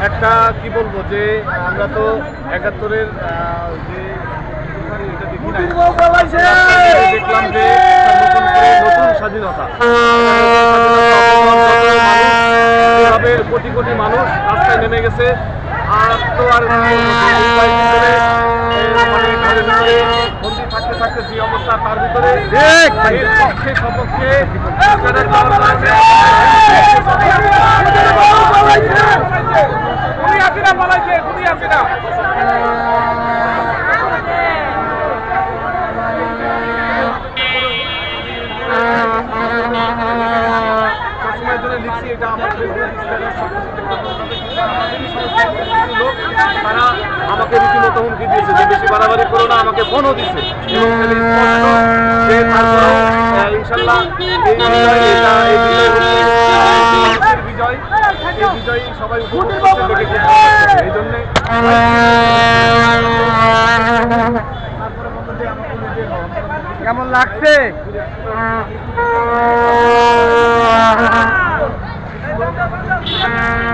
একটা কি বলব যে আমরা তো একাত্তরের যে দেখলাম যে নতুন করে নতুন স্বাধীনতা এভাবে কোটি কোটি মানুষ রাস্তায় নেমে গেছে আর তো আর মানে বন্দি থাকতে থাকতে যে অবস্থা তার ভিতরে পক্ষে সপক্ষে তারা আমাকে রীতিমতো হুমকি দিয়েছে যে বেশি বাড়াবাড়ি করো না আমাকে ফোনও আহ, ইনশাল্লাহ কেমন লাগছে?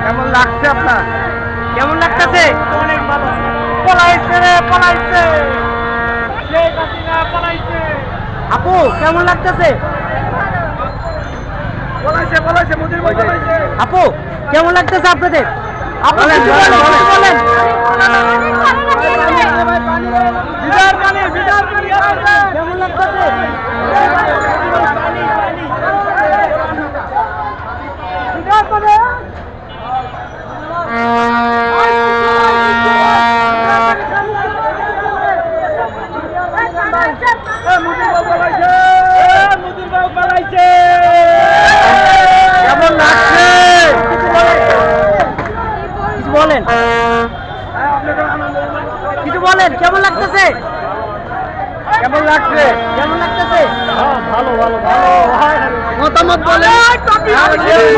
কেমন লাগছে আপনার কেমন লাগতেছে অনেক ভালো পলাইছে রে পলাইছে আপু কেমন লাগতেছে পলাইছে পলাইছে মুদির ভাই পলাইছে আপু কেমন লাগতেছে আপনাদের? আপনাদের বলেন কিছু বলেন বিদার পানি বিদার পানি কেমন লাগতেছে বিদার পানি কেমন লাগছে কিছু বলেন কিছু বলেন কেমন লাগতেছে? কেমন লাগছে? কেমন লাগতেছে? ভালো ভালো ভালো। মতামত বলেন।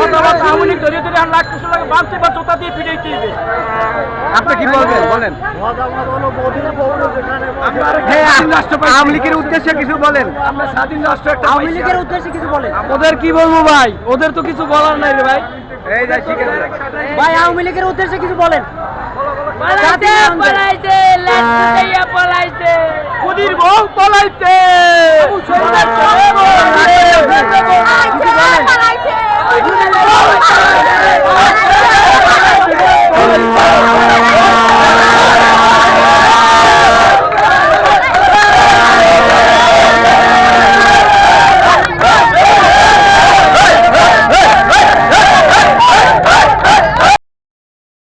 মতামত আওয়ামী ধরে ধরে আর লাগতেছে লাগে বাঁধতে বা জোতা দিয়ে পিটাইতে আপনি কি বলবেন? বলেন। হ্যাঁ, আওয়ামী লীগের উদ্দেশ্যে কিছু বলেন। আমরা স্বাধীন রাষ্ট্র একটা আওয়ামী লীগের উদ্দেশ্যে কিছু বলেন। ওদের কি বলব ভাই? ওদের তো কিছু বলার নাই রে ভাই। এই ঠিক আছে। ভাই আওয়ামী লীগের উদ্দেশ্যে কিছু বলেন। পলাইছে। মোদির বউ পলাইছে